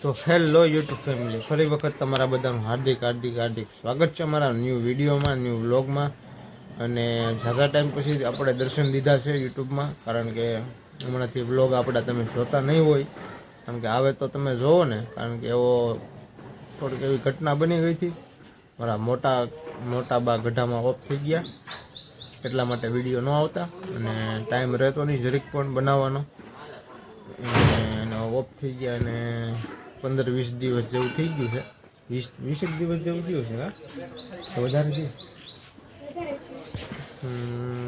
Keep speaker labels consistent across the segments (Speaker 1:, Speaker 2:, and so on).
Speaker 1: તો hello YouTube family, ફરી વખત તમારા બધાનું હાર્દિક હાર્દિક હાર્દિક સ્વાગત છે અમારા ન્યૂ વિડીયોમાં, ન્યૂ વ્લોગમાં. અને ઝાઝા ટાઈમ પછી આપણે દર્શન દીધા છે યુટ્યુબમાં, કારણ કે હમણાંથી વ્લોગ આપણા તમે જોતા નહીં હોય. કારણ કે આવે તો તમે જોવો ને, કારણ કે એવો થોડીક એવી ઘટના બની ગઈ હતી. મારા મોટા મોટા બા ગઢામાં ઓફ થઈ ગયા, એટલા માટે વીડિયો ન આવતા. અને ટાઈમ રહેતો નહીં, જરીક પણ બનાવવાનો. અને ઓફ થઈ ગયા અને પંદર વીસ દિવસ જેવું થઈ ગયું છે. વીસ વીસેક દિવસ જેવું થયું છે, હા? તો વધારે થયું?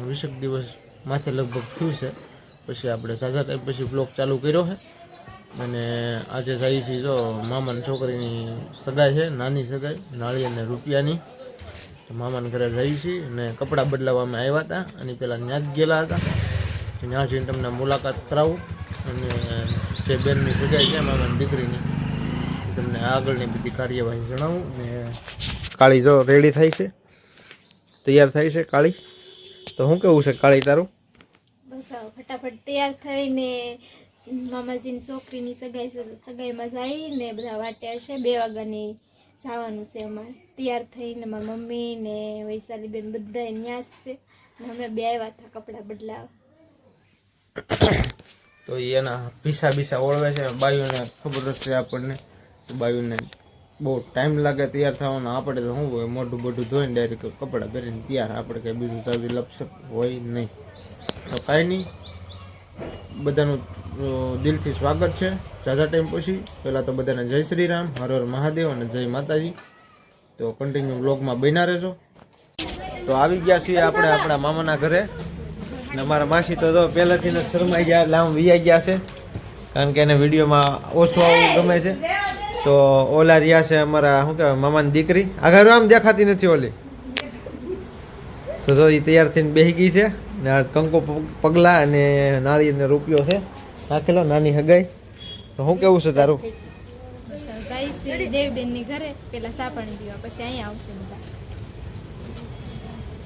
Speaker 1: વીસેક દિવસ માથે લગભગ થયું છે. પછી આપણે સાજા ટાઈમ પછી બ્લોગ ચાલુ કર્યો છે. અને આજે જઈએ છીએ જો મામાની છોકરીની સગાઈ છે, નાની સગાઈ, નાળી અને રૂપિયાની. મામાને ઘરે જઈએ છીએ અને કપડાં બદલાવવા અમે આવ્યા હતા અને પહેલાં ત્યાં જ ગયેલા હતા. ત્યાં જઈને તમને મુલાકાત કરાવું. અને જે બેનની સગાઈ છે, મામાની દીકરીની. તમને આગળની બધી કાર્યવાહી જણાવું ને કાળી જો રેડી થાય છે? તૈયાર થાય છે કાળી? તો શું કેવું છે કાળી તારું?
Speaker 2: બસ આવો ફટાફટ તૈયાર થઈને મામાજીની છોકરીની સગાઈ સગાઈમાં જઈને બધા વાટ્યા છે. બે વાગ્યાની જવાનું છે અમારે. તૈયાર થઈને મારા મમ્મી ને વૈશાલી બેન બધા ન્યાસ છે. અમે બે આવ્યા હતા કપડાં બદલાવ.
Speaker 1: તો એના પીસા બીસા ઓળવે છે. બાયુને ખબર જ છે આપણને. બાયુને બહુ ટાઈમ લાગે તૈયાર થવાનો. આપણે તો શું હોય, મોઢું બોઢું ધોઈને ડાયરેક્ટ કપડાં પહેરીને તૈયાર. આપણે કંઈ બીજું સાદી લપસપ હોય નહીં. તો કાંઈ નહીં. બધાનું દિલથી સ્વાગત છે. ઝાઝા ટાઈમ પછી. પહેલાં તો બધાને જય શ્રી રામ. હર હર મહાદેવ અને જય માતાજી. તો કન્ટિન્યુ બ્લોગમાં બન્યા રહેજો. તો આવી ગયા છીએ આપણે આપણા મામાના ઘરે. ને અમારા માસી તો પહેલાંથી શરમાઈ ગયા, લાંબ વિયા ગયા છે. કારણ કે એને વિડીયોમાં ઓછું આવું ગમે છે. તો ઓલા રહ્યા છે અમારા શું કહેવાય મામાની દીકરી. આગળ આમ દેખાતી નથી ઓલી. તો જો એ તૈયાર થઈને બેસી ગઈ છે. ને આ કંકો પગ- પગલા અને નાળિયેરને રૂપિયો છે. નાખેલો નાની હગાઈ. તો શું કેવું છે તારું?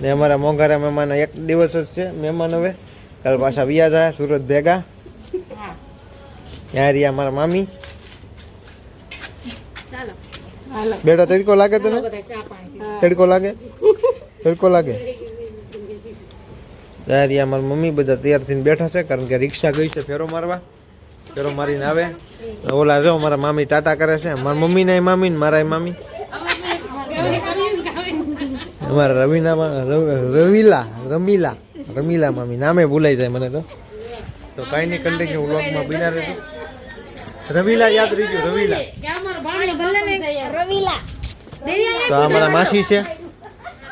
Speaker 1: ને અમારા મોંઘારા મહેમાન એક દિવસ જ છે મહેમાન હવે. કાલ પાછા વિયા જાય સુરત ભેગા. ત્યાં રહ્યા અમારા મામી. બેટો તડકો લાગે તને? તડકો લાગે? તડકો લાગે? ત્યાં રહ્યા મમ્મી બધા તૈયાર થઈને બેઠા છે કારણ કે રિક્ષા ગઈ છે ફેરો મારવા. ફેરો મારીને આવે. ઓલા જો મારા મામી ટાટા કરે છે. મારા મમ્મી ના મામી ને મારા મામી. અમારા રવિના રવિલા રમીલા રમીલા મામી. નામે ભૂલાઈ જાય મને તો. તો કાંઈ નહીં કન્ટિન્યુ વ્લોગમાં બિના રહેજો. રવિલા યાદ રહીજો રવિલા તો અમારા માસી છે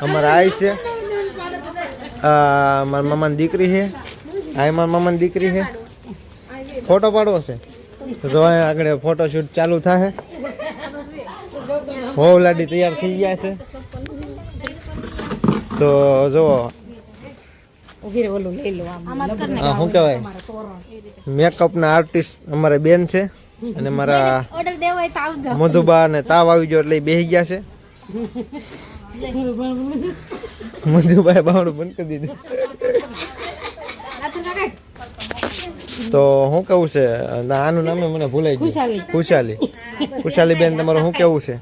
Speaker 1: અમારા આઈ છે. આ મારા મામાની દીકરી છે આ મારા મામાની દીકરી છે. ફોટો પાડવો છે. તો આગળ ફોટોશૂટ ચાલુ થાય હોવ લાડી તૈયાર થઈ ગયા છે. તો જુઓ આ શું કહેવાય? મેકઅપના આર્ટિસ્ટ અમારે બેન છે અને મારા
Speaker 2: ઓર્ડર દેવો હોય તો આવજો.
Speaker 1: મધુબા ને તાવ આવી ગયો એટલે બેસી ગયા છે. મધુભાઈ બાવડું બંધ કરી દીધું. તો શું કેવું છે? આનું નામ મને ભૂલાઈ ગયું. ખુશાલી. ખુશાલી. બેન તમારું શું કેવું છે?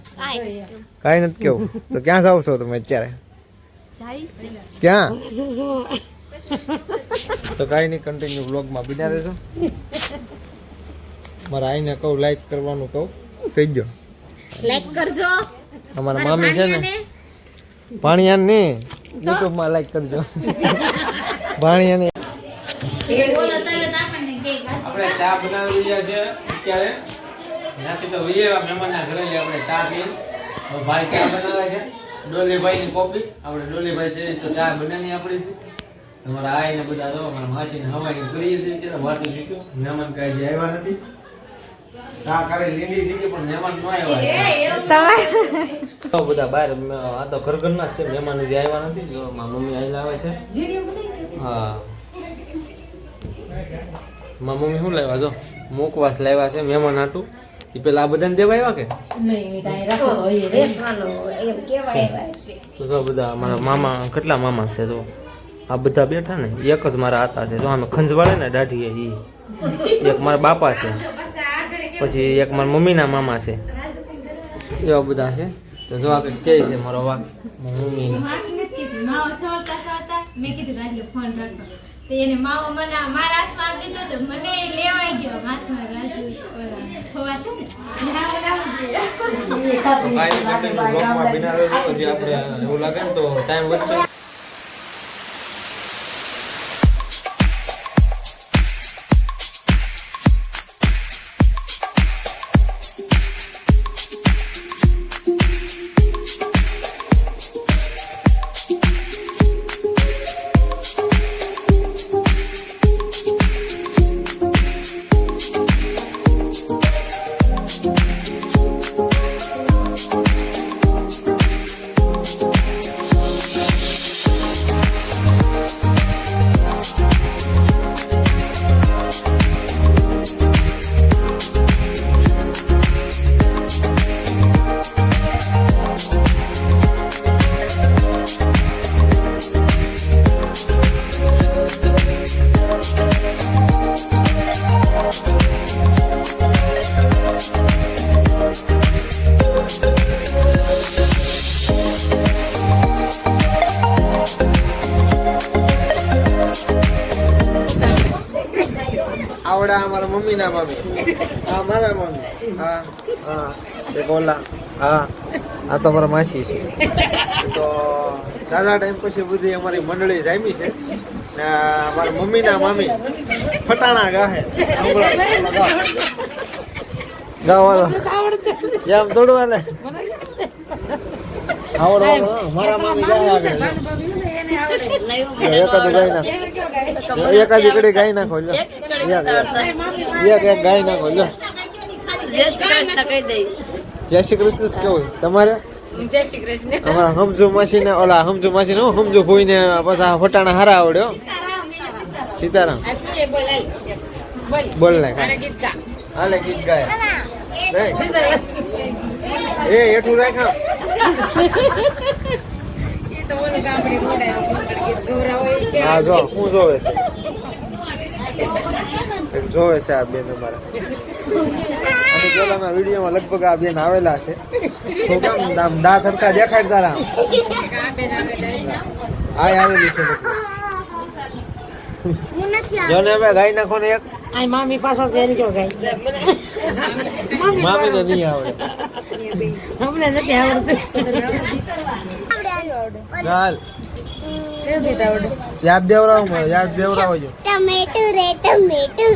Speaker 1: કાંઈ નથી કેવું. તો ક્યાં જાવ છો તમે અત્યારે? ક્યાં? તો કાંઈ નહીં કન્ટિન્યુ વ્લોગમાં બિના રહેશો મારા આઈને કહું લાઈક કરવાનું કહું. થઈ ગયો
Speaker 2: લાઈક કરજો.
Speaker 1: અમારા મામી છે ને ભાણિયાન? ને યુટ્યુબમાં લાઈક કરજો. ભાણિયાને આપણે ચા બનાવી રહ્યા છે અત્યારે. ત્યાંથી તો વૈયા મહેમાનના ઘરે આપણે ચા પીએ. ભાઈ ચા બનાવે છે. ડોલીભાઈની કોપી. આપણે ડોલીભાઈ છે તો ચા બનાવી આપણી છે અમારા આઈ ને બધા તો અમારા માસીને હવાઈ કરીએ છીએ ત્યારે વાતું શીખ્યું. મહેમાન કાંઈ જે આવ્યા નથી. ચા કરે લીલી દીધી પણ મહેમાન ન આવ્યા તો બધા બહાર આ તો ઘર ઘરના જ છે મહેમાન જે આવ્યા નથી. જો મારા મમ્મી આવેલા આવે છે. હા. મારા મમ્મી શું લાવ્યા? જો મુકવાસ લાવ્યા છે મહેમાન હાટું. એ પેલા આ બધાને દેવા આવ્યા કે? તો બધા મારા મામા કેટલા મામા છે તો આ બધા બેઠા ને, એક જ મારા આતા છે. જો અમે ખંજવાળે ને દાઢીએ એ એક મારા બાપા છે. પછી એક મારા મમ્મીના મામા છે. એવા બધા છે. તો જો આગળ કે છે મારો વાક મમ્મી
Speaker 2: મારા હાથમાં દીધો તો મને લેવાઈ ગયો હાથમાં રાજુ ઓલા ખોવા છે ને
Speaker 1: ને ટાઈમ વધશે. આવડા અમારા મમ્મી ના મમ્મી હા મારા મમ્મી. હા હા. એક બોલા. હા આ તો અમારા માસી છે. તો સાદા ટાઈમ પછી બધી અમારી મંડળી જામી છે. ને અમારા મમ્મી ના મામી ફટાણા ગાહે. ગાવાનો એમ થોડું હાલે આવડો. મારા મામી ગાય આગળ એકાદું ગાય નાખો. એકાદી કડી ગાય નાખો એક ગાય નાખો લ્યો. જય શ્રી કૃષ્ણ કેવું? તમારે? અમારા હમજુ માસી ને ઓલા હમજુ માસી ને હમજુ ભોઈ ને પાછા ફટાણા હારા આવડ્યો સીતારામ. બોલ. ને. હાલે ગીત ગાય. એ એઠું રાખ હા જો હું જોવે છે. જોવે છે આ બેન અમારા. અને પેલાના વિડીયોમાં લગભગ આ બેન આવેલા છે. તો કેમ આમ દા હરખા દેખાડ તારા આ આવેલી છે જોને હવે ગાઈ નાખો ને એક
Speaker 3: મામી પાછળ તેરી જો ગઈ
Speaker 1: નહીં
Speaker 3: અમને નથી આવડતું.
Speaker 1: ચાલ. યાદ દેવરાવ યાદ દેવરાવ જો.
Speaker 4: ટમેટો રે ટમેટો.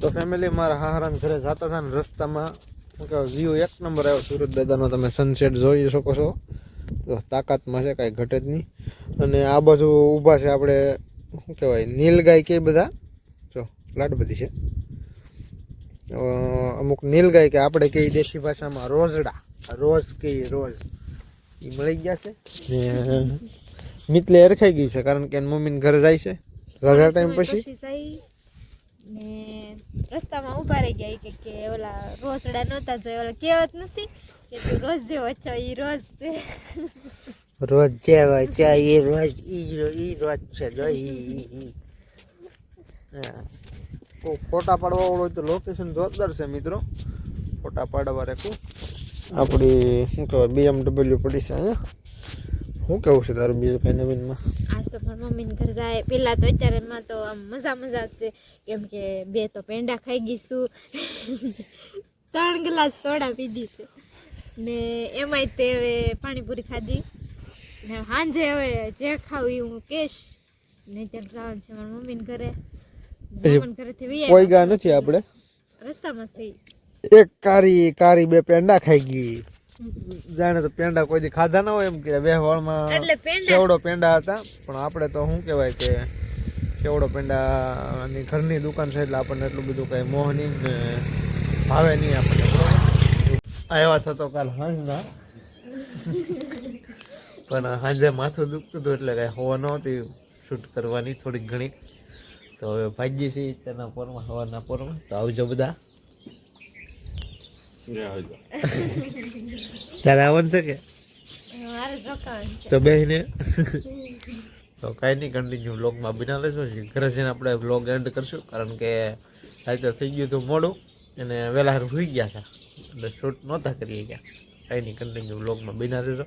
Speaker 1: તો ફેમિલી મારા હાહરાન ઘરે જતા હતા ને રસ્તામાં. વ્યૂ એક નંબર આવ્યો સુરત દાદાનો. તમે સનસેટ જોઈ શકો છો. તો તાકાતમાં છે કાંઈ ઘટે જ નહીં. અને આ બાજુ ઊભા છે આપણે શું કહેવાય નીલગાય કે બધા? જો લાડ બધી છે. અમુક નીલગાય કે આપણે કહીએ દેશી ભાષામાં રોઝડા રોઝ કહીએ રોઝ એ મળી ગયા છે? ને મિતલે હરખાઈ ગઈ છે કારણ કે એની મમ્મીને ઘરે જાય છે. રજા ટાઈમ પછી?
Speaker 2: ને રસ્તામાં ઊભા રહી ગયા કે કે ઓલા રોસડા નહોતા જોયા ઓલા કહેવત નથી કે તું રોજ જેવો છો ઈ રોજ છે.
Speaker 1: રોજ હોય છે એ રોજ ઈ ઈ રોજ છે જો ઈ ઈ ઈ હા. ફોટા પાડવા વાળો હોય તો લોકેશન જોરદાર છે મિત્રો. ફોટા પાડવા રેખું આપણી શું કહેવાય બીએમડબલ્યુ પડી છે અહીંયા. શું કેવું છે તારું બીજું કઈ નવીનમાં
Speaker 2: આજ તો પણ મમ્મીને ઘર જાય. પેલા તો અત્યારે એમાં તો આમ મજા મજા છે કેમ કે બે તો પેંડા ખાઈ ગઈ છું. ત્રણ ગ્લાસ સોડા પીધી છે. ને એમાંય તે હવે પાણીપુરી ખાધી. ને સાંજે હવે જે ખાવું એ હું કેશ. ને ત્યારે જવાનું છે મારા મમ્મીને ઘરે. મમ્મીને ઘરેથી
Speaker 1: કોઈ ગા નથી આપણે
Speaker 2: રસ્તામાં છે
Speaker 1: એક કારી કારી બે પેંડા ખાઈ ગઈ. જાણે તો પેંડા કોઈ દી ખાધા ના હોય એમ કે બે વાળમાં
Speaker 2: એટલે પેંડા
Speaker 1: હતા. પણ આપણે તો શું કહેવાય કે સેવડો પેંડાની ઘરની દુકાન છે એટલે આપણને એટલું બધું કઈ મોહ નહીં ને ભાવે નહીં આપણને આવ્યા થતો કાલ સાંજના પણ સાંજે માથું દુખતું હતું એટલે કઈ હોવા નહોતી. શૂટ કરવાની થોડીક ઘણી. તો હવે ભાગ્ય છે તેના પોરમાં હવાના પોરમાં. તો આવજો બધા. તારે આવવાનું છે કે? તો બેહીને? તો કાંઈ નહીં કન્ટિન્યુ વ્લોગમાં બિના લેશો. ઘરે જઈને આપણે વ્લોગ એન્ડ કરશું કારણ કે રાતે થઈ ગયું હતું મોડું અને વહેલા સુઈ ગયા હતા. એટલે શૂટ નહોતા કરીએ ગયા કાંઈ નહીં કન્ટિન્યુ વ્લોગમાં બિના રહેજો.